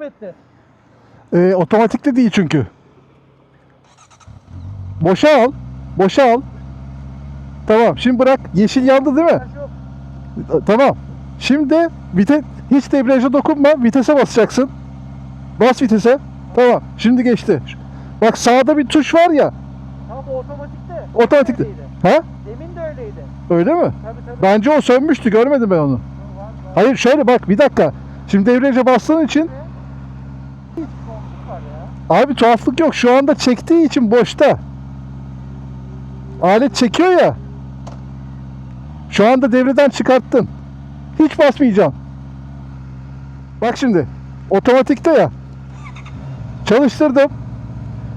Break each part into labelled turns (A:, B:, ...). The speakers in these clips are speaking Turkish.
A: stop etti.
B: Ee, otomatikte değil çünkü. Boşa al. Boşa al. Tamam. Şimdi bırak. Yeşil yandı değil mi?
A: Yok.
B: Tamam. Şimdi vites hiç debriyaja dokunma. Vitese basacaksın. Bas vitese. Tamam. Şimdi geçti. Bak sağda bir tuş var ya.
A: Tamam o otomatikte.
B: Otomatikte. Ha?
A: Demin de öyleydi.
B: Öyle mi?
A: Tabii tabii.
B: Bence o sönmüştü. Görmedim ben onu. Hayır şöyle bak bir dakika. Şimdi debriyaja bastığın için
A: Hiç korkunç var ya.
B: Abi tuhaflık yok. Şu anda çektiği için boşta. Alet çekiyor ya. Şu anda devreden çıkarttın. Hiç basmayacağım. Bak şimdi. Otomatikte ya. Çalıştırdım.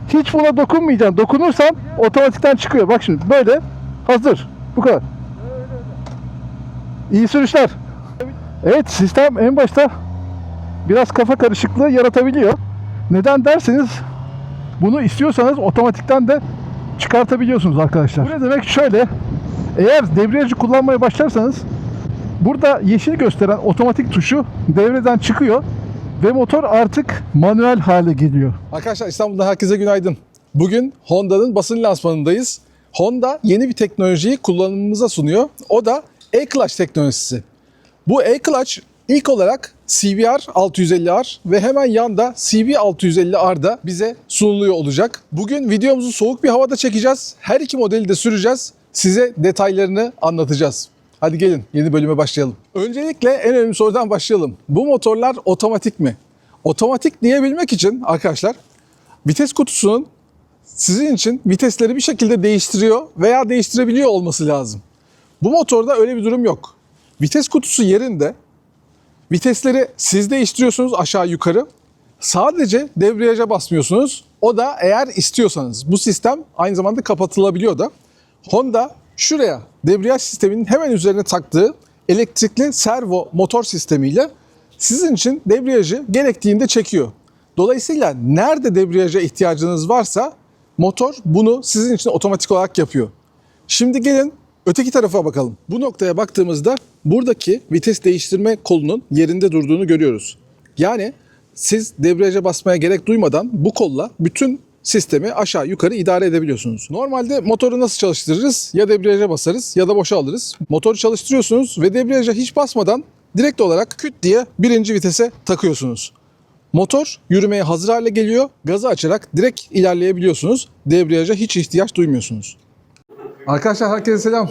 B: Hiç buna dokunmayacağım. Dokunursan otomatikten çıkıyor. Bak şimdi böyle. Hazır. Bu kadar. İyi sürüşler. Evet sistem en başta biraz kafa karışıklığı yaratabiliyor. Neden derseniz bunu istiyorsanız otomatikten de çıkartabiliyorsunuz arkadaşlar. Bu ne demek? Şöyle eğer debriyajı kullanmaya başlarsanız burada yeşil gösteren otomatik tuşu devreden çıkıyor ve motor artık manuel hale geliyor.
C: Arkadaşlar İstanbul'da herkese günaydın. Bugün Honda'nın basın lansmanındayız. Honda yeni bir teknolojiyi kullanımımıza sunuyor. O da e-clutch teknolojisi. Bu e-clutch ilk olarak CBR 650R ve hemen yanda CB 650R da bize sunuluyor olacak. Bugün videomuzu soğuk bir havada çekeceğiz. Her iki modeli de süreceğiz. Size detaylarını anlatacağız. Hadi gelin yeni bölüme başlayalım. Öncelikle en önemli sorudan başlayalım. Bu motorlar otomatik mi? Otomatik diyebilmek için arkadaşlar vites kutusunun sizin için vitesleri bir şekilde değiştiriyor veya değiştirebiliyor olması lazım. Bu motorda öyle bir durum yok. Vites kutusu yerinde. Vitesleri siz değiştiriyorsunuz aşağı yukarı. Sadece debriyaja basmıyorsunuz. O da eğer istiyorsanız. Bu sistem aynı zamanda kapatılabiliyor da. Honda şuraya debriyaj sisteminin hemen üzerine taktığı elektrikli servo motor sistemiyle sizin için debriyajı gerektiğinde çekiyor. Dolayısıyla nerede debriyaja ihtiyacınız varsa motor bunu sizin için otomatik olarak yapıyor. Şimdi gelin öteki tarafa bakalım. Bu noktaya baktığımızda buradaki vites değiştirme kolunun yerinde durduğunu görüyoruz. Yani siz debriyaja basmaya gerek duymadan bu kolla bütün sistemi aşağı yukarı idare edebiliyorsunuz. Normalde motoru nasıl çalıştırırız? Ya debriyaja basarız ya da boşa alırız. Motoru çalıştırıyorsunuz ve debriyaja hiç basmadan direkt olarak küt diye birinci vitese takıyorsunuz. Motor yürümeye hazır hale geliyor. Gazı açarak direkt ilerleyebiliyorsunuz. Debriyaja hiç ihtiyaç duymuyorsunuz. Arkadaşlar herkese selam.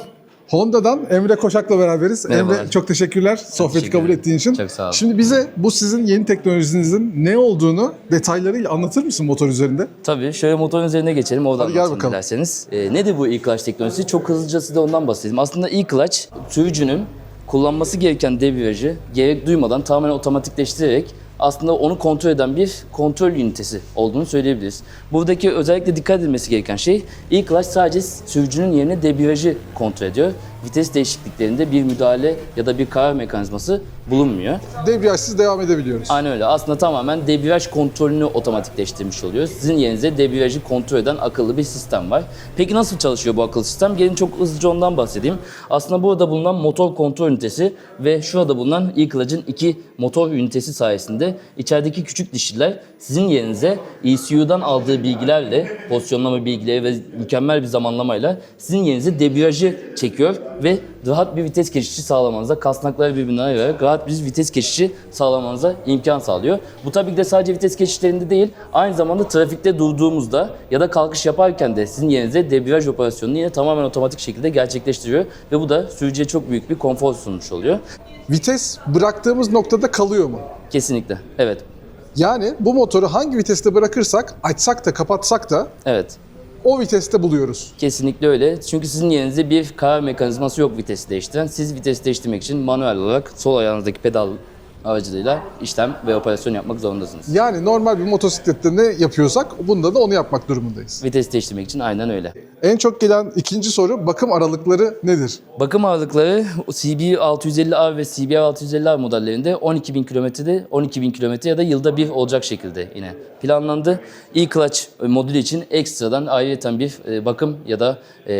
C: Honda'dan Emre Koşak'la beraberiz.
D: Merhabalar.
C: Emre çok teşekkürler sohbeti
D: teşekkür
C: kabul ettiğin için.
D: Çok sağ ol.
C: Şimdi bize bu sizin yeni teknolojinizin ne olduğunu detaylarıyla anlatır mısın motor üzerinde?
D: Tabii şöyle motorun üzerine geçelim oradan
C: Hadi gel bakalım.
D: dilerseniz. Ee, nedir bu e-clutch teknolojisi? Çok hızlıca size ondan bahsedeyim. Aslında e-clutch sürücünün kullanması gereken debriyajı gerek duymadan tamamen otomatikleştirerek aslında onu kontrol eden bir kontrol ünitesi olduğunu söyleyebiliriz. Buradaki özellikle dikkat edilmesi gereken şey e-clutch sadece sürücünün yerine debriyajı kontrol ediyor. Vites değişikliklerinde bir müdahale ya da bir karar mekanizması bulunmuyor.
C: Debriyajsız devam edebiliyoruz.
D: Aynen öyle. Aslında tamamen debriyaj kontrolünü otomatikleştirmiş oluyor. Sizin yerinize debriyajı kontrol eden akıllı bir sistem var. Peki nasıl çalışıyor bu akıllı sistem? Gelin çok hızlıca ondan bahsedeyim. Aslında burada bulunan motor kontrol ünitesi ve şurada bulunan e-clutch'ın iki motor ünitesi sayesinde içerideki küçük dişliler sizin yerinize ECU'dan aldığı bilgilerle, pozisyonlama bilgileri ve mükemmel bir zamanlamayla sizin yerinize debriyajı çekiyor ve rahat bir vites geçişi sayılamanıza, kasnakları birbirine ayırarak rahat bir vites geçişi sağlamanıza imkan sağlıyor. Bu tabii ki de sadece vites geçişlerinde değil, aynı zamanda trafikte durduğumuzda ya da kalkış yaparken de sizin yerinize debriyaj operasyonunu yine tamamen otomatik şekilde gerçekleştiriyor ve bu da sürücüye çok büyük bir konfor sunmuş oluyor.
C: Vites bıraktığımız noktada kalıyor mu?
D: Kesinlikle. Evet.
C: Yani bu motoru hangi viteste bırakırsak, açsak da kapatsak da
D: Evet.
C: O viteste buluyoruz.
D: Kesinlikle öyle. Çünkü sizin yerinizde bir karar mekanizması yok vitesi değiştiren. Siz vitesi değiştirmek için manuel olarak sol ayağınızdaki pedal aracılığıyla işlem ve operasyon yapmak zorundasınız.
C: Yani normal bir motosiklette ne yapıyorsak bunda da onu yapmak durumundayız.
D: Vites değiştirmek için aynen öyle.
C: En çok gelen ikinci soru bakım aralıkları nedir?
D: Bakım ağırlıkları CB 650R ve CBR 650R modellerinde 12.000 kilometrede 12.000 kilometre ya da yılda bir olacak şekilde yine planlandı. E-Clutch modülü için ekstradan ayrıyeten bir e, bakım ya da e,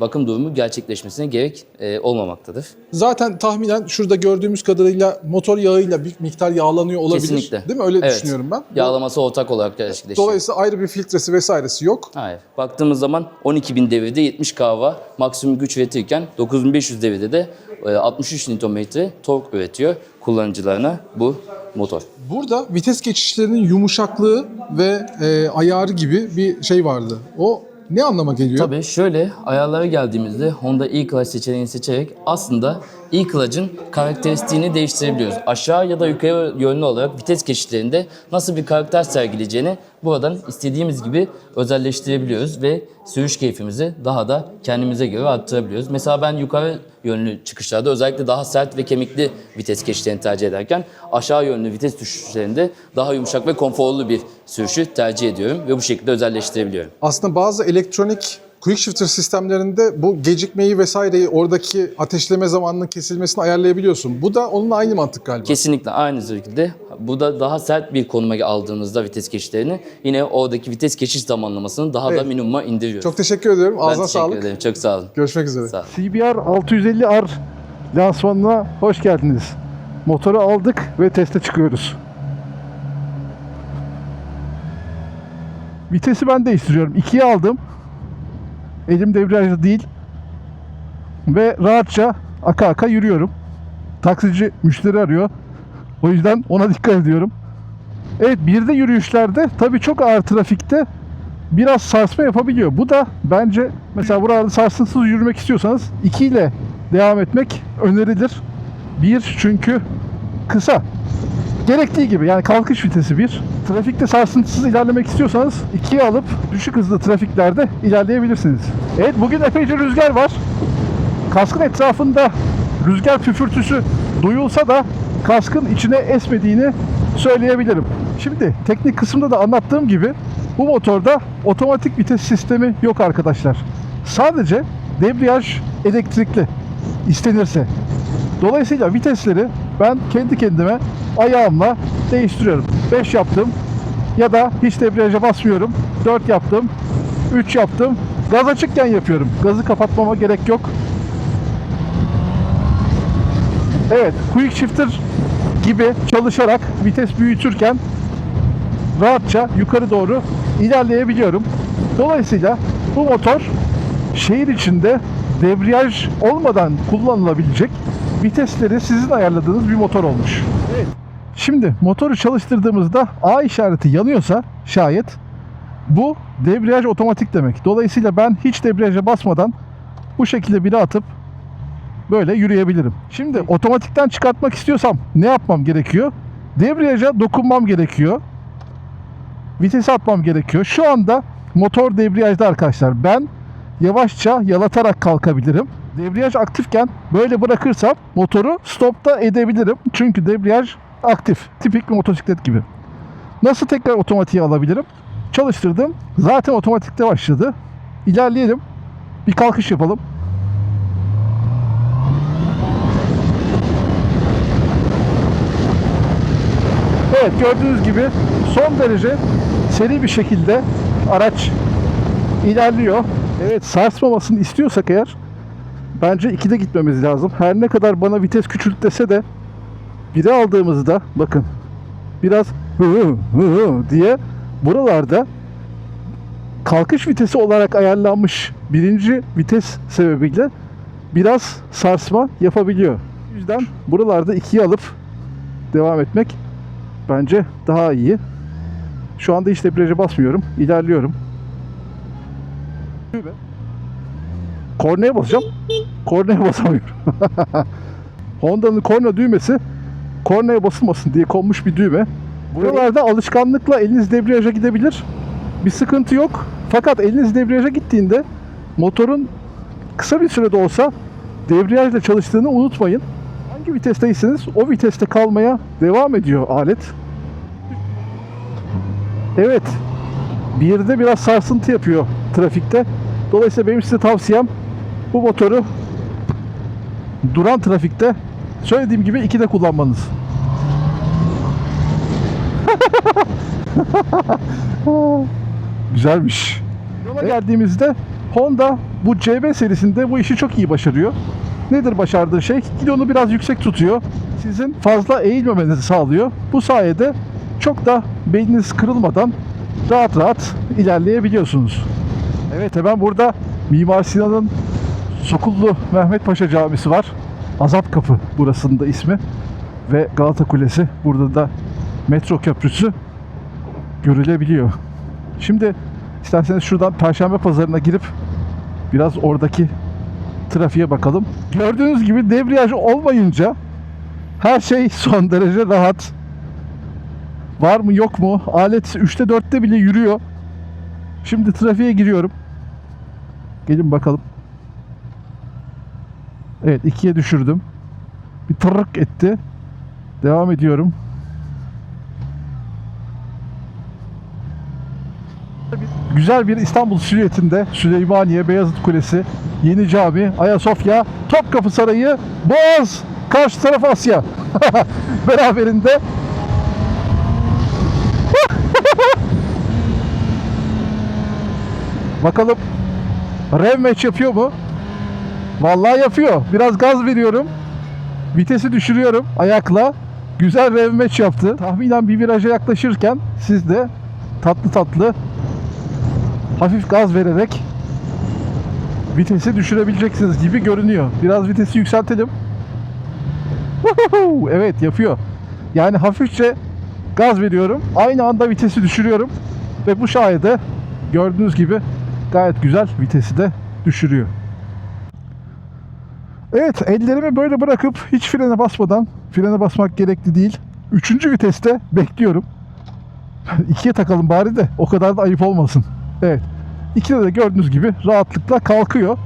D: bakım durumu gerçekleşmesine gerek e, olmamaktadır.
C: Zaten tahminen şurada gördüğümüz kadarıyla motor yağı yağlamayla bir miktar yağlanıyor olabilir.
D: Kesinlikle.
C: Değil mi? Öyle
D: Evet.
C: düşünüyorum ben.
D: Yağlaması ortak olarak gerçekleşiyor.
C: Dolayısıyla ayrı bir filtresi vesairesi yok.
D: Hayır. Baktığımız zaman 12.000 devirde 70 kW maksimum güç üretirken 9500 devirde de e, 63 Nm tork üretiyor kullanıcılarına bu motor.
C: Burada vites geçişlerinin yumuşaklığı ve e, ayarı gibi bir şey vardı. O ne anlama geliyor?
D: Tabii şöyle ayarlara geldiğimizde Honda E-Clutch seçeneğini seçerek aslında E-Clutch'ın karakteristiğini değiştirebiliyoruz. Aşağı ya da yukarı yönlü olarak vites geçişlerinde nasıl bir karakter sergileyeceğini buradan istediğimiz gibi özelleştirebiliyoruz ve sürüş keyfimizi daha da kendimize göre arttırabiliyoruz. Mesela ben yukarı yönlü çıkışlarda özellikle daha sert ve kemikli vites geçişlerini tercih ederken aşağı yönlü vites düşüşlerinde daha yumuşak ve konforlu bir sürüşü tercih ediyorum ve bu şekilde özelleştirebiliyorum.
C: Aslında bazı elektronik quick shifter sistemlerinde bu gecikmeyi vesaireyi oradaki ateşleme zamanının kesilmesini ayarlayabiliyorsun. Bu da onunla aynı mantık galiba.
D: Kesinlikle aynı şekilde. Bu da daha sert bir konuma aldığımızda vites geçişlerini yine oradaki vites geçiş zamanlamasını daha da
C: Evet.
D: minimuma indiriyoruz.
C: Çok teşekkür ediyorum.
D: ben
C: Ağzına
D: teşekkür
C: sağlık.
D: ederim. Çok sağ olun.
C: Görüşmek üzere.
D: Sağ olun.
B: CBR 650R lansmanına hoş geldiniz. Motoru aldık ve teste çıkıyoruz. Vitesi ben değiştiriyorum. 2'ye aldım. Elim debriyajda değil. Ve rahatça aka aka yürüyorum. Taksici müşteri arıyor. O yüzden ona dikkat ediyorum. Evet bir de yürüyüşlerde tabii çok ağır trafikte biraz sarsma yapabiliyor. Bu da bence mesela burada sarsıntısız yürümek istiyorsanız 2 ile devam etmek önerilir. 1 çünkü kısa. Gerektiği gibi yani kalkış vitesi 1. Trafikte sarsıntısız ilerlemek istiyorsanız 2'ye alıp düşük hızlı trafiklerde ilerleyebilirsiniz. Evet bugün epeyce rüzgar var. Kaskın etrafında rüzgar püfürtüsü duyulsa da kaskın içine esmediğini söyleyebilirim. Şimdi teknik kısımda da anlattığım gibi bu motorda otomatik vites sistemi yok arkadaşlar. Sadece debriyaj elektrikli istenirse. Dolayısıyla vitesleri ben kendi kendime ayağımla değiştiriyorum. 5 yaptım ya da hiç debriyaja basmıyorum. 4 yaptım. 3 yaptım. Gaz açıkken yapıyorum. Gazı kapatmama gerek yok. Evet, quick shifter gibi çalışarak vites büyütürken rahatça yukarı doğru ilerleyebiliyorum. Dolayısıyla bu motor şehir içinde debriyaj olmadan kullanılabilecek vitesleri sizin ayarladığınız bir motor olmuş. Evet. Şimdi motoru çalıştırdığımızda A işareti yanıyorsa şayet bu debriyaj otomatik demek. Dolayısıyla ben hiç debriyaja basmadan bu şekilde biri atıp böyle yürüyebilirim. Şimdi otomatikten çıkartmak istiyorsam ne yapmam gerekiyor? Debriyaja dokunmam gerekiyor. Vitesi atmam gerekiyor. Şu anda motor debriyajda arkadaşlar. Ben yavaşça yalatarak kalkabilirim. Debriyaj aktifken böyle bırakırsam motoru stopta edebilirim. Çünkü debriyaj aktif. Tipik bir motosiklet gibi. Nasıl tekrar otomatiğe alabilirim? Çalıştırdım. Zaten otomatikte başladı. İlerleyelim. Bir kalkış yapalım. Evet gördüğünüz gibi son derece seri bir şekilde araç ilerliyor. Evet sarsmamasını istiyorsak eğer bence 2'de gitmemiz lazım. Her ne kadar bana vites küçült dese de biri aldığımızda bakın biraz hı hı hı diye buralarda kalkış vitesi olarak ayarlanmış birinci vites sebebiyle biraz sarsma yapabiliyor. O yüzden buralarda ikiye alıp devam etmek bence daha iyi. Şu anda hiç debriyaja basmıyorum. İlerliyorum. Kornaya basacağım. Kornaya basamıyorum. Honda'nın korna düğmesi kornaya basılmasın diye konmuş bir düğme. Buralarda alışkanlıkla eliniz debriyaja gidebilir. Bir sıkıntı yok. Fakat eliniz debriyaja gittiğinde motorun kısa bir sürede olsa debriyajla çalıştığını unutmayın. Hangi vitesteyseniz o viteste kalmaya devam ediyor alet. Evet. Bir yerde biraz sarsıntı yapıyor trafikte. Dolayısıyla benim size tavsiyem bu motoru duran trafikte söylediğim gibi 2'de kullanmanız. Güzelmiş. Yola geldiğimizde Honda bu CB serisinde bu işi çok iyi başarıyor. Nedir başardığı şey? Kilonu biraz yüksek tutuyor. Sizin fazla eğilmemenizi sağlıyor. Bu sayede çok da beyniniz kırılmadan rahat rahat ilerleyebiliyorsunuz. Evet hemen burada Mimar Sinan'ın Sokullu Mehmet Paşa Camisi var. Azap Kapı burasının da ismi. Ve Galata Kulesi. Burada da metro köprüsü görülebiliyor. Şimdi isterseniz şuradan Perşembe Pazarı'na girip biraz oradaki trafiğe bakalım. Gördüğünüz gibi debriyaj olmayınca her şey son derece rahat. Var mı yok mu? Alet 3'te 4'te bile yürüyor. Şimdi trafiğe giriyorum. Gelin bakalım. Evet ikiye düşürdüm. Bir tırık etti. Devam ediyorum. Güzel bir İstanbul silüetinde Süleymaniye, Beyazıt Kulesi, Yeni Cami, Ayasofya, Topkapı Sarayı, Boğaz, karşı taraf Asya. Beraberinde Bakalım rev match yapıyor mu? Vallahi yapıyor. Biraz gaz veriyorum. Vitesi düşürüyorum ayakla. Güzel rev match yaptı. Tahminen bir viraja yaklaşırken siz de tatlı tatlı hafif gaz vererek vitesi düşürebileceksiniz gibi görünüyor. Biraz vitesi yükseltelim. Evet yapıyor. Yani hafifçe gaz veriyorum. Aynı anda vitesi düşürüyorum. Ve bu sayede gördüğünüz gibi gayet güzel vitesi de düşürüyor. Evet ellerimi böyle bırakıp hiç frene basmadan frene basmak gerekli değil. Üçüncü viteste bekliyorum. İkiye takalım bari de o kadar da ayıp olmasın. Evet. İkide de gördüğünüz gibi rahatlıkla kalkıyor.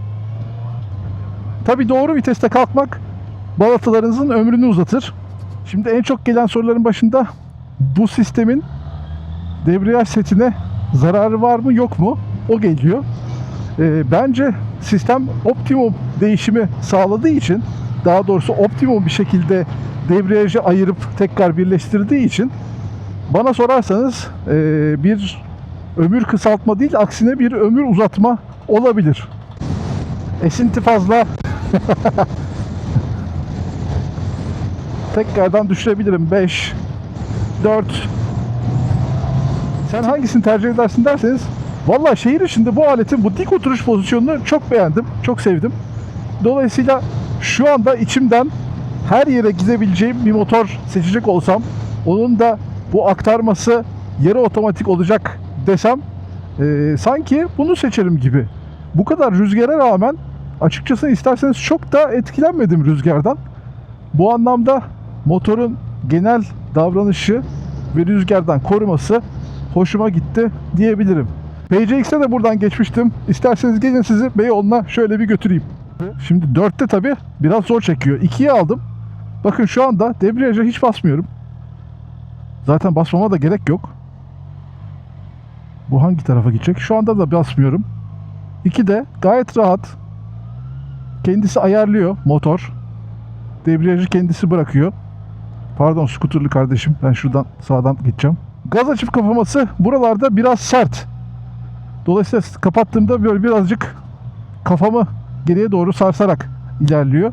B: Tabi doğru viteste kalkmak balatalarınızın ömrünü uzatır. Şimdi en çok gelen soruların başında bu sistemin debriyaj setine zararı var mı yok mu? O geliyor. Ee, bence sistem optimum değişimi sağladığı için daha doğrusu optimum bir şekilde debriyajı ayırıp tekrar birleştirdiği için bana sorarsanız ee, bir ömür kısaltma değil aksine bir ömür uzatma olabilir. Esinti fazla. Tekrardan düşürebilirim. 5 4 Sen hangisini tercih edersin derseniz Valla şehir içinde bu aletin bu dik oturuş pozisyonunu çok beğendim. Çok sevdim. Dolayısıyla şu anda içimden her yere gidebileceğim bir motor seçecek olsam onun da bu aktarması yarı otomatik olacak desem e, sanki bunu seçerim gibi. Bu kadar rüzgara rağmen açıkçası isterseniz çok da etkilenmedim rüzgardan. Bu anlamda motorun genel davranışı ve rüzgardan koruması hoşuma gitti diyebilirim. PCX'e de buradan geçmiştim. İsterseniz gelin sizi Beyoğlu'na şöyle bir götüreyim. Şimdi 4'te tabi biraz zor çekiyor. 2'ye aldım. Bakın şu anda debriyaja hiç basmıyorum. Zaten basmama da gerek yok. Bu hangi tarafa gidecek? Şu anda da basmıyorum. 2'de gayet rahat. Kendisi ayarlıyor motor. Debriyajı kendisi bırakıyor. Pardon skuterlı kardeşim. Ben şuradan sağdan gideceğim. Gaz açıp kapaması buralarda biraz sert. Dolayısıyla kapattığımda böyle birazcık kafamı geriye doğru sarsarak ilerliyor.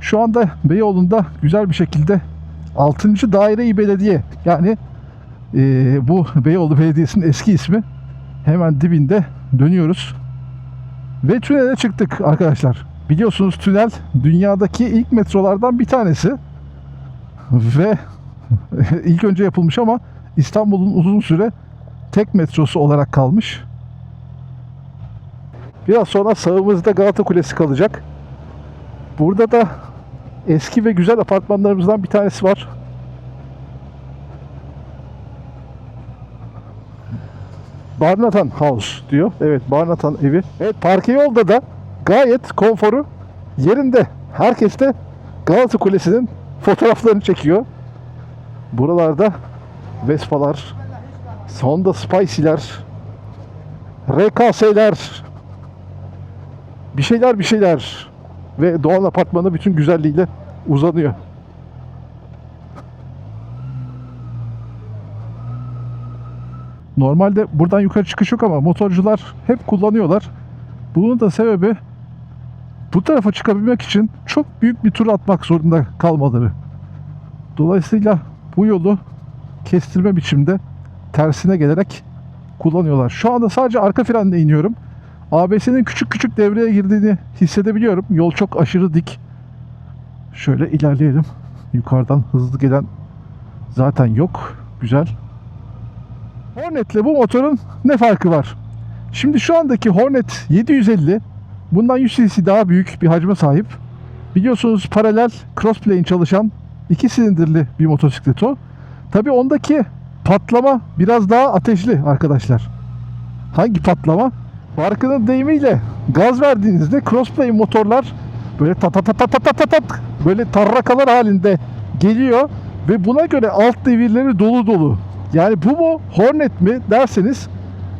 B: Şu anda Beyoğlu'nda güzel bir şekilde 6. Daire-i Belediye yani eee, bu Beyoğlu Belediyesi'nin eski ismi hemen dibinde dönüyoruz. Ve tünele çıktık arkadaşlar. Biliyorsunuz tünel dünyadaki ilk metrolardan bir tanesi. Ve ilk önce yapılmış ama İstanbul'un uzun süre tek metrosu olarak kalmış. Biraz sonra sağımızda Galata Kulesi kalacak. Burada da eski ve güzel apartmanlarımızdan bir tanesi var. Barnatan House diyor. Evet Barnatan evi. Evet parke yolda da gayet konforu yerinde. Herkes de Galata Kulesi'nin fotoğraflarını çekiyor. Buralarda Vespa'lar, Honda Spicy'ler, RKS'ler, bir şeyler bir şeyler ve Doğan Apartmanı bütün güzelliğiyle uzanıyor. Normalde buradan yukarı çıkış yok ama motorcular hep kullanıyorlar. Bunun da sebebi bu tarafa çıkabilmek için çok büyük bir tur atmak zorunda kalmaları. Dolayısıyla bu yolu kestirme biçimde tersine gelerek kullanıyorlar. Şu anda sadece arka frenle iniyorum. ABS'nin küçük küçük devreye girdiğini hissedebiliyorum. Yol çok aşırı dik. Şöyle ilerleyelim. Yukarıdan hızlı gelen zaten yok. Güzel. Hornet'le bu motorun ne farkı var? Şimdi şu andaki Hornet 750 bundan 100 cc daha büyük bir hacme sahip. Biliyorsunuz paralel crossplane çalışan iki silindirli bir motosiklet o. Tabi ondaki patlama biraz daha ateşli arkadaşlar. Hangi patlama? Farkının deyimiyle gaz verdiğinizde crossplane motorlar böyle tat tat tat tat tat tat tat böyle tarrakalar halinde geliyor ve buna göre alt devirleri dolu dolu. Yani bu mu Hornet mi derseniz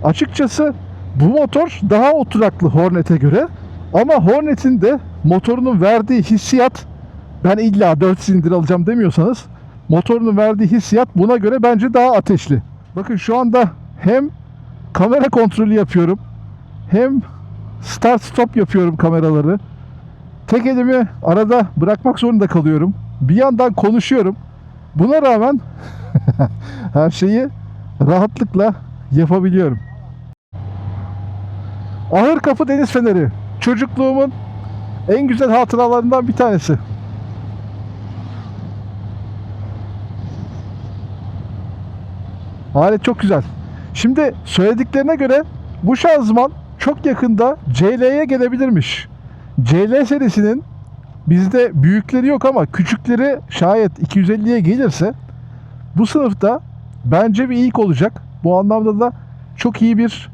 B: açıkçası bu motor daha oturaklı Hornet'e göre ama Hornet'in de motorunun verdiği hissiyat ben illa 4 silindir alacağım demiyorsanız motorunun verdiği hissiyat buna göre bence daha ateşli. Bakın şu anda hem kamera kontrolü yapıyorum hem start stop yapıyorum kameraları. Tek elimi arada bırakmak zorunda kalıyorum. Bir yandan konuşuyorum. Buna rağmen her şeyi rahatlıkla yapabiliyorum. Ahır Kapı Deniz Feneri. Çocukluğumun en güzel hatıralarından bir tanesi. Alet çok güzel. Şimdi söylediklerine göre bu şanzıman çok yakında CL'ye gelebilirmiş. CL serisinin bizde büyükleri yok ama küçükleri şayet 250'ye gelirse bu sınıfta bence bir ilk olacak. Bu anlamda da çok iyi bir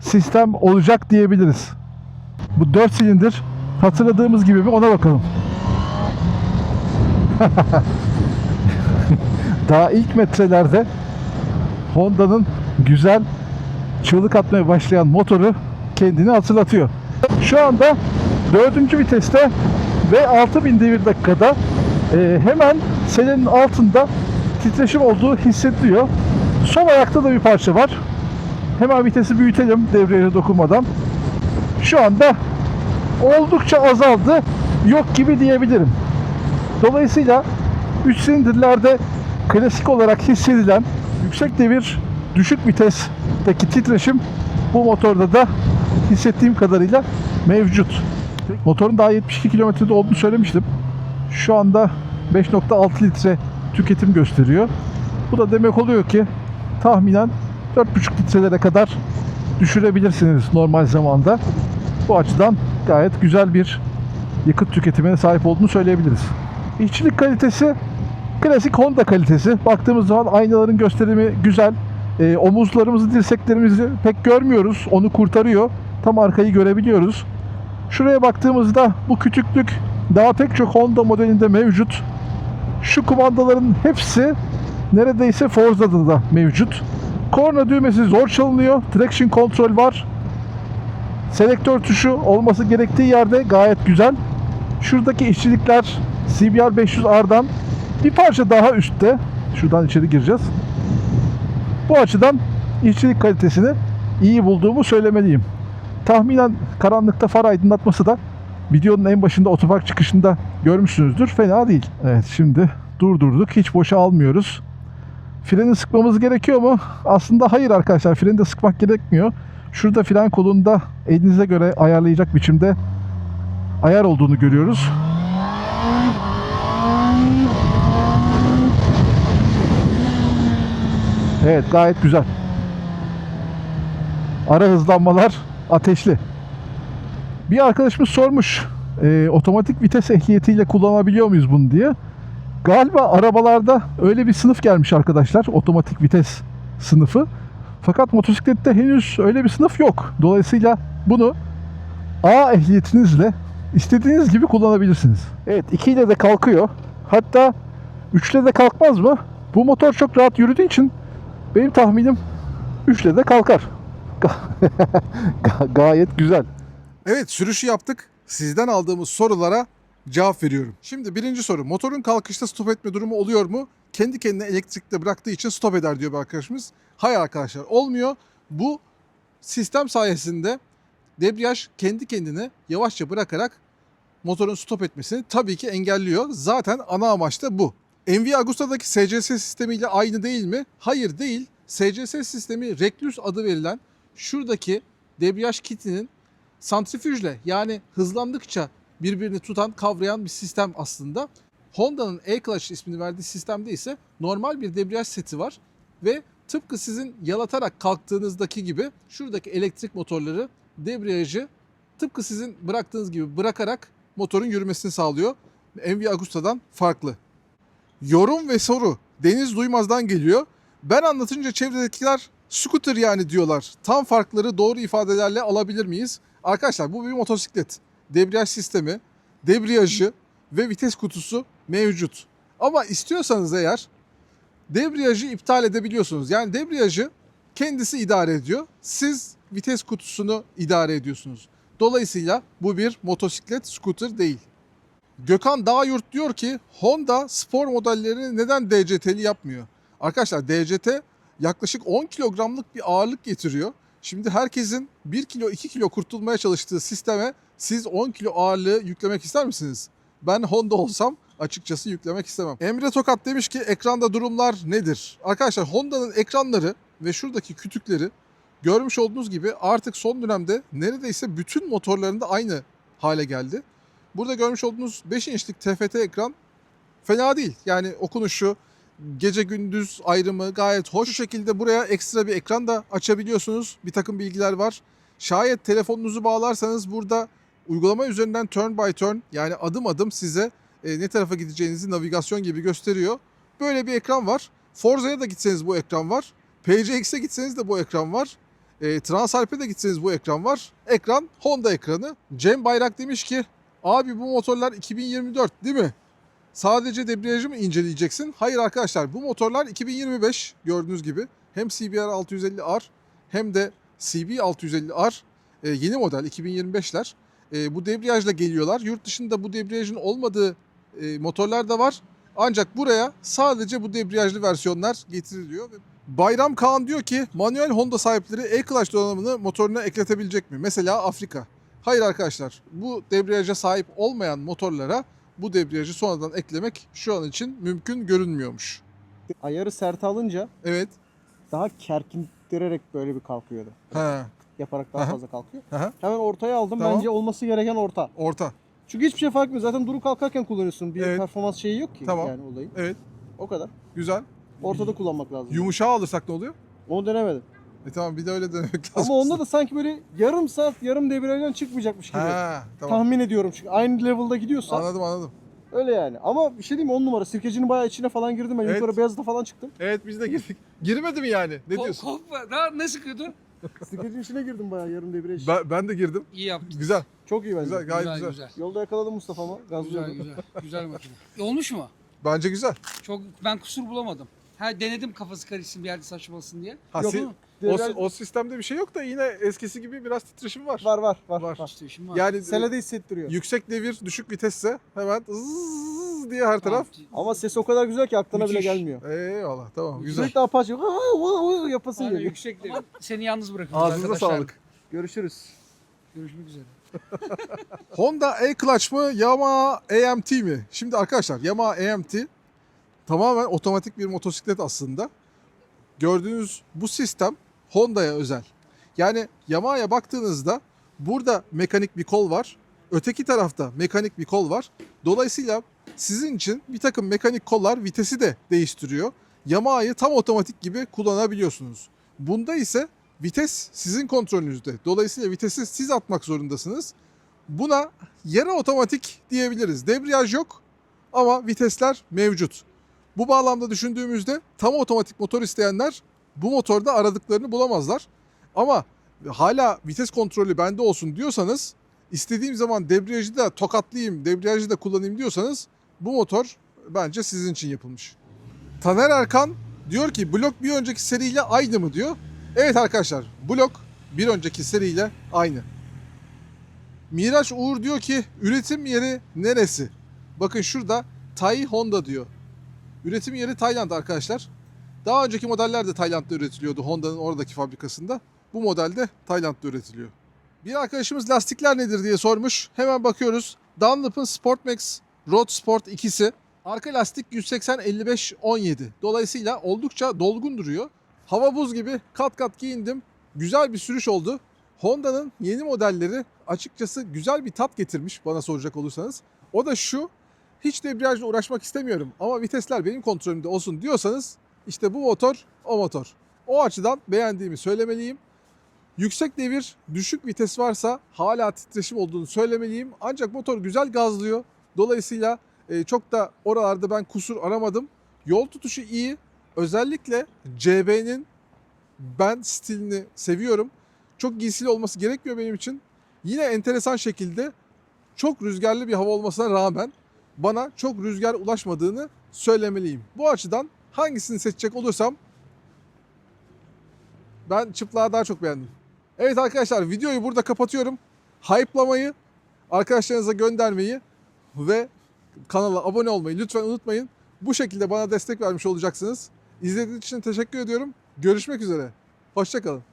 B: sistem olacak diyebiliriz. Bu 4 silindir hatırladığımız gibi mi ona bakalım. Daha ilk metrelerde Honda'nın güzel çığlık atmaya başlayan motoru kendini hatırlatıyor. Şu anda 4. viteste ve 6000 devir dakikada e, hemen selenin altında titreşim olduğu hissediliyor. Sol ayakta da bir parça var. Hemen vitesi büyütelim devreye dokunmadan. Şu anda oldukça azaldı. Yok gibi diyebilirim. Dolayısıyla 3 silindirlerde klasik olarak hissedilen yüksek devir, düşük vitesteki titreşim bu motorda da hissettiğim kadarıyla mevcut. Motorun daha 72 kilometrede olduğunu söylemiştim. Şu anda 5.6 litre tüketim gösteriyor. Bu da demek oluyor ki tahminen 4.5 litrelere kadar düşürebilirsiniz normal zamanda. Bu açıdan gayet güzel bir yakıt tüketimine sahip olduğunu söyleyebiliriz. İşçilik kalitesi klasik Honda kalitesi. Baktığımız zaman aynaların gösterimi güzel. Ee, omuzlarımızı, dirseklerimizi pek görmüyoruz. Onu kurtarıyor. Tam arkayı görebiliyoruz. Şuraya baktığımızda bu küçüklük daha pek çok Honda modelinde mevcut. Şu kumandaların hepsi neredeyse Forza'da da mevcut. Korna düğmesi zor çalınıyor. Traction kontrol var. Selektör tuşu olması gerektiği yerde gayet güzel. Şuradaki işçilikler CBR 500R'dan bir parça daha üstte. Şuradan içeri gireceğiz. Bu açıdan işçilik kalitesini iyi bulduğumu söylemeliyim. Tahminen karanlıkta far aydınlatması da videonun en başında otopark çıkışında görmüşsünüzdür. Fena değil. Evet şimdi durdurduk. Hiç boşa almıyoruz. Freni sıkmamız gerekiyor mu? Aslında hayır arkadaşlar. Freni de sıkmak gerekmiyor. Şurada fren kolunda elinize göre ayarlayacak biçimde ayar olduğunu görüyoruz. Evet gayet güzel. Ara hızlanmalar ateşli. Bir arkadaşımız sormuş e, otomatik vites ehliyetiyle kullanabiliyor muyuz bunu diye. Galiba arabalarda öyle bir sınıf gelmiş arkadaşlar. Otomatik vites sınıfı. Fakat motosiklette henüz öyle bir sınıf yok. Dolayısıyla bunu A ehliyetinizle istediğiniz gibi kullanabilirsiniz. Evet 2 ile de kalkıyor. Hatta 3 ile de kalkmaz mı? Bu motor çok rahat yürüdüğü için benim tahminim 3 ile de kalkar. Ga- gayet güzel.
C: Evet sürüşü yaptık. Sizden aldığımız sorulara cevap veriyorum. Şimdi birinci soru. Motorun kalkışta stop etme durumu oluyor mu? Kendi kendine elektrikte bıraktığı için stop eder diyor bir arkadaşımız. Hayır arkadaşlar olmuyor. Bu sistem sayesinde debriyaj kendi kendine yavaşça bırakarak motorun stop etmesini tabii ki engelliyor. Zaten ana amaç da bu. MV Agusta'daki SCS sistemiyle aynı değil mi? Hayır değil. SCS sistemi Reclus adı verilen şuradaki debriyaj kitinin santrifüjle yani hızlandıkça birbirini tutan, kavrayan bir sistem aslında. Honda'nın E-Clutch ismini verdiği sistemde ise normal bir debriyaj seti var ve tıpkı sizin yalatarak kalktığınızdaki gibi şuradaki elektrik motorları debriyajı tıpkı sizin bıraktığınız gibi bırakarak motorun yürümesini sağlıyor. MV Agusta'dan farklı. Yorum ve soru Deniz Duymaz'dan geliyor. Ben anlatınca çevredekiler scooter yani diyorlar. Tam farkları doğru ifadelerle alabilir miyiz? Arkadaşlar bu bir motosiklet. Debriyaj sistemi, debriyajı ve vites kutusu mevcut. Ama istiyorsanız eğer debriyajı iptal edebiliyorsunuz. Yani debriyajı kendisi idare ediyor. Siz vites kutusunu idare ediyorsunuz. Dolayısıyla bu bir motosiklet, scooter değil. Gökhan Dağyurt diyor ki Honda spor modellerini neden DCT'li yapmıyor? Arkadaşlar DCT yaklaşık 10 kilogramlık bir ağırlık getiriyor. Şimdi herkesin 1 kilo 2 kilo kurtulmaya çalıştığı sisteme siz 10 kilo ağırlığı yüklemek ister misiniz? Ben Honda olsam açıkçası yüklemek istemem. Emre Tokat demiş ki ekranda durumlar nedir? Arkadaşlar Honda'nın ekranları ve şuradaki kütükleri görmüş olduğunuz gibi artık son dönemde neredeyse bütün motorlarında aynı hale geldi. Burada görmüş olduğunuz 5 inçlik TFT ekran fena değil. Yani okunuşu, gece gündüz ayrımı gayet hoş. Şu şekilde buraya ekstra bir ekran da açabiliyorsunuz. Bir takım bilgiler var. Şayet telefonunuzu bağlarsanız burada uygulama üzerinden turn by turn yani adım adım size e, ne tarafa gideceğinizi navigasyon gibi gösteriyor. Böyle bir ekran var. Forza'ya da gitseniz bu ekran var. PCX'e gitseniz de bu ekran var. E, Transalp'e de gitseniz bu ekran var. Ekran Honda ekranı. Cem Bayrak demiş ki abi bu motorlar 2024 değil mi? Sadece debriyajı mı inceleyeceksin? Hayır arkadaşlar bu motorlar 2025 gördüğünüz gibi. Hem CBR 650R hem de CB 650R e, yeni model 2025'ler. E, bu debriyajla geliyorlar. Yurt dışında bu debriyajın olmadığı e, motorlar da var. Ancak buraya sadece bu debriyajlı versiyonlar getiriliyor. Bayram Kaan diyor ki manuel Honda sahipleri E-Clutch donanımını motoruna ekletebilecek mi? Mesela Afrika. Hayır arkadaşlar bu debriyaja sahip olmayan motorlara bu debriyajı sonradan eklemek şu an için mümkün görünmüyormuş.
E: Ayarı sert alınca
C: Evet.
E: daha kerkindirerek böyle bir kalkıyordu.
C: Ha,
E: Yaparak daha
C: Aha.
E: fazla kalkıyor.
C: Aha.
E: Hemen ortaya aldım.
C: Tamam.
E: Bence olması gereken orta.
C: orta.
E: Çünkü hiçbir şey fark etmiyor. Zaten duru kalkarken kullanıyorsun. Bir
C: Evet.
E: performans şeyi yok ki
C: Tamam.
E: yani olayın.
C: Evet.
E: O kadar.
C: Güzel.
E: Ortada kullanmak lazım.
C: Yumuşağı alırsak ne oluyor?
E: Onu denemedim.
C: E tamam bir de öyle denemek lazım.
E: Ama onda da sanki böyle yarım saat yarım debriyajdan çıkmayacakmış gibi.
C: Ha, tamam.
E: Tahmin ediyorum çünkü aynı level'da gidiyorsa
C: Anladım anladım.
E: öyle yani. Ama bir şey diyeyim mi 10 numara. Sirkecinin bayağı içine falan girdim ben.
C: Evet.
E: Yukarı Beyazıt'a falan çıktım.
C: Evet biz de girdik. Girmedi mi yani? Ne
F: Ko-
C: diyorsun?
F: Korkma. Daha ne sıkıyordu?
E: Sirkecinin içine girdim bayağı yarım debriyaj.
C: Ben, ben de girdim.
F: İyi yaptın.
C: Güzel.
E: Çok iyi bence.
C: Güzel. Gayet
F: güzel,
C: güzel.
F: güzel.
E: Yolda yakaladım Mustafa'mı.
F: Güzel,
E: Gazlıyordum.
F: güzel. Güzel makine. E, Olmuş mu?
C: Bence güzel.
F: Çok ben kusur bulamadım. Ha denedim kafası karışsın bir yerde saçmalasın diye.
C: Ha,
E: Yok
C: si-
E: mu?
C: o, o sistemde bir şey yok da yine eskisi gibi biraz titreşim var.
E: Var var var.
C: Var.
E: var.
F: İşte işim var.
C: Yani
E: Selede hissettiriyor.
C: yüksek devir, düşük vitesse hemen zzzz diye her taraf.
E: Ama ses o kadar güzel ki aklına bile
F: Müthiş.
E: gelmiyor.
C: Eyvallah tamam güzel.
E: Sürekli apaçı yapasın
F: Aynen,
E: geliyor.
F: yüksek de. Seni yalnız bırakıyoruz
C: Ağzınıza
F: arkadaşlar.
C: sağlık.
E: Görüşürüz.
F: Görüşmek üzere.
C: Honda E-Clutch mı Yamaha AMT mi? Şimdi arkadaşlar Yamaha AMT tamamen otomatik bir motosiklet aslında. Gördüğünüz bu sistem Honda'ya özel. Yani Yamaha'ya baktığınızda burada mekanik bir kol var. Öteki tarafta mekanik bir kol var. Dolayısıyla sizin için bir takım mekanik kollar vitesi de değiştiriyor. Yamaha'yı tam otomatik gibi kullanabiliyorsunuz. Bunda ise vites sizin kontrolünüzde. Dolayısıyla vitesi siz atmak zorundasınız. Buna yarı otomatik diyebiliriz. Debriyaj yok ama vitesler mevcut. Bu bağlamda düşündüğümüzde tam otomatik motor isteyenler bu motorda aradıklarını bulamazlar. Ama hala vites kontrolü bende olsun diyorsanız istediğim zaman debriyajı da tokatlayayım, debriyajı da kullanayım diyorsanız bu motor bence sizin için yapılmış. Taner Erkan diyor ki blok bir önceki seriyle aynı mı diyor. Evet arkadaşlar blok bir önceki seriyle aynı. Miraç Uğur diyor ki üretim yeri neresi? Bakın şurada Tai Honda diyor. Üretim yeri Tayland arkadaşlar. Daha önceki modeller de Tayland'da üretiliyordu Honda'nın oradaki fabrikasında. Bu model de Tayland'da üretiliyor. Bir arkadaşımız lastikler nedir diye sormuş. Hemen bakıyoruz. Dunlop'ın Sportmax Road Sport 2'si. Arka lastik 180-55-17. Dolayısıyla oldukça dolgun duruyor. Hava buz gibi kat kat giyindim. Güzel bir sürüş oldu. Honda'nın yeni modelleri açıkçası güzel bir tat getirmiş bana soracak olursanız. O da şu, hiç debriyajla uğraşmak istemiyorum ama vitesler benim kontrolümde olsun diyorsanız işte bu motor o motor. O açıdan beğendiğimi söylemeliyim. Yüksek devir, düşük vites varsa hala titreşim olduğunu söylemeliyim. Ancak motor güzel gazlıyor. Dolayısıyla e, çok da oralarda ben kusur aramadım. Yol tutuşu iyi. Özellikle CB'nin ben stilini seviyorum. Çok giysili olması gerekmiyor benim için. Yine enteresan şekilde çok rüzgarlı bir hava olmasına rağmen bana çok rüzgar ulaşmadığını söylemeliyim. Bu açıdan hangisini seçecek olursam ben çıplığa daha çok beğendim. Evet arkadaşlar videoyu burada kapatıyorum. Hype'lamayı, arkadaşlarınıza göndermeyi ve kanala abone olmayı lütfen unutmayın. Bu şekilde bana destek vermiş olacaksınız. İzlediğiniz için teşekkür ediyorum. Görüşmek üzere. Hoşçakalın.